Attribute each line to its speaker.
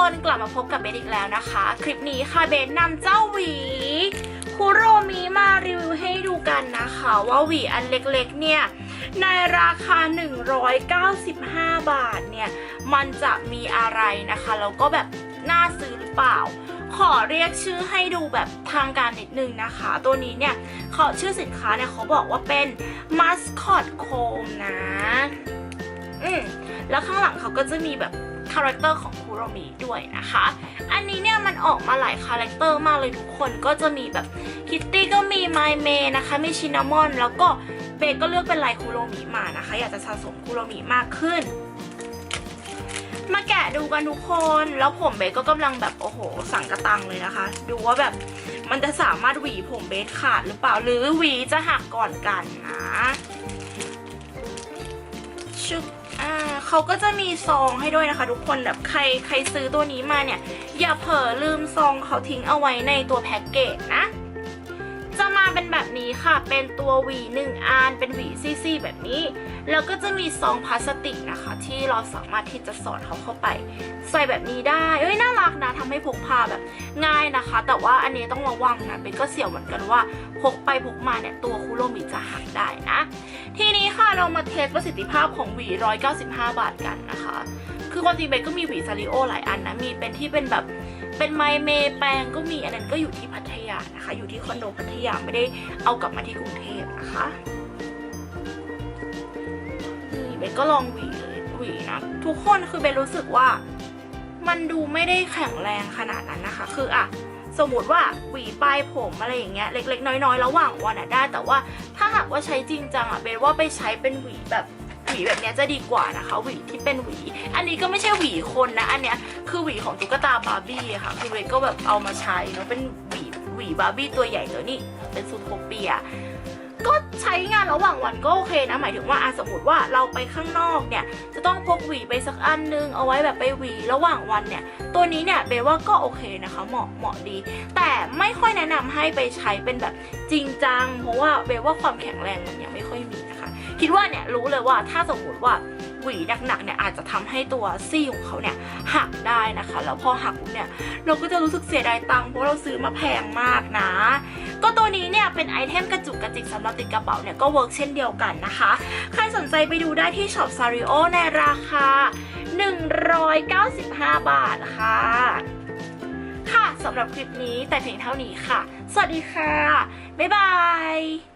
Speaker 1: กลับมาพบกับเบนอีกแล้วนะคะ คลิปนี้ค่ะเบนนำเจ้าหวีคุโรมิมารีวิวให้ดูกันนะคะว่าหวีอันเล็กๆเนี่ยในราคา 195 บาทเนี่ยมันจะมีอะไรนะคะแล้วก็แบบน่าซื้อหรือเปล่า ขอเรียกชื่อให้ดูแบบทางการนิดนึงนะคะ ตัวนี้เนี่ยเขาชื่อสินค้าเนี่ยเขาบอกว่าเป็น Mascot Comb นะ อืมแล้วข้างหลังเขาก็จะมีแบบ คาแรคเตอร์ของคุโรมิด้วยนะคะ อันนี้เนี่ยมันออกมาหลายคาแรคเตอร์มากเลยทุกคนก็จะมีแบบคิตตี้ก็มีไมเมนะคะมีชินามอน แล้วก็เบก็เลือกเป็นลายคุโรมิมานะคะ อยากจะสะสมคุโรมิมากขึ้น มาแกะดูกันทุกคนแล้วผมเบก็กำลังแบบโอ้โห สั่งกระตังเลยนะคะ ดูว่าแบบมันจะสามารถหวีผมเบสขาดหรือเปล่าหรือหวีจะหักก่อนกันนะชุบ เขาก็จะมีซองให้ด้วยนะคะ ทุกคนแบบใครใครซื้อตัวนี้มาเนี่ย อย่าเผลอลืมซองเขาทิ้งเอาไว้ในตัวแพ็กเกจนะ จะมาเป็นแบบนี้ค่ะ เป็นตัวหวีหนึ่งอันเป็นหวีซี่ๆแบบนี้ แล้วก็จะมีซองพลาสติกนะคะ ที่เราสามารถที่จะสอดเขาเข้าไป ใส่แบบนี้ได้เอ้ยน่ารักนะทำให้พกพาแบบง่ายนะคะ แต่ว่าอันนี้ต้องระวังนะเบนก็เสี่ยวเหมือนกันว่าพกไปพกมาเนี่ยตัวคุโรมิจะหักได้นะที ค่ะเรามาเทสประสิทธิภาพของหวี 195 บาทกันนะคะ คือความจริงเบนก็มีหวีซาริโอหลายอันนะ มีเป็นที่เป็นแบบเป็นไมเมแปรงก็มีอันนั้นก็อยู่ที่พัทยานะคะ อยู่ที่คอนโดพัทยาไม่ได้เอากลับมาที่กรุงเทพนะคะนี่เบนก็ลองหวีเลยหวีนะ ทุกคนคือเบนรู้สึกว่ามันดูไม่ได้แข็งแรงขนาดนั้นนะคะ คืออะ สมมติว่าหวีปลายผมอะไรอย่างเงี้ยเล็ก ๆ น้อยๆ ระหว่างวันอะได้ แต่ว่าถ้าหากว่าใช้จริงจังอะเบนว่าไปใช้เป็นหวีแบบหวีแบบเนี้ยจะดีกว่านะคะหวีที่เป็นหวี อันนี้ก็ไม่ใช่หวีคนนะ อันเนี้ยคือหวีของตุ๊กตาบาร์บี้ค่ะคือเบนก็แบบเอามาใช้เนาะเป็นหวีหวีบาร์บี้ตัวใหญ่เลยนี่เป็นซูโทเปีย ก็ใช้งานระหว่างวันก็โอเคนะ หมายถึงว่าอะสมมติว่าเราไปข้างนอกเนี่ย จะต้องพกหวีไปสักอันนึง เอาไว้แบบไปหวีระหว่างวันเนี่ย ตัวนี้เนี่ยเบว่าก็โอเคนะคะ เหมาะเหมาะดี แต่ไม่ค่อยแนะนำให้ไปใช้เป็นแบบจริงจัง เพราะว่าเบว่าความแข็งแรงมันยังไม่ค่อยมีนะคะ คิดว่าเนี่ยรู้เลยว่าถ้าสมมติว่าหวีหนักๆเนี่ยอาจจะทำให้ตัวซี่ของเขาเนี่ยหักได้นะคะ แล้วพอหักเนี่ยเราก็จะรู้สึกเสียดายตังค์เพราะเราซื้อมาแพงมากนะ ก็ตัวนี้เนี่ยเป็นไอเทมกระจุกกระจิกสำหรับติดกระเป๋าเนี่ยก็เวิร์กเช่นเดียวกันนะคะ ใครสนใจไปดูได้ที่ช็อปซาริโอในราคา 195 บาทค่ะค่ะสำหรับคลิปนี้แต่เพียงเท่านี้ค่ะ สวัสดีค่ะ บ๊ายบาย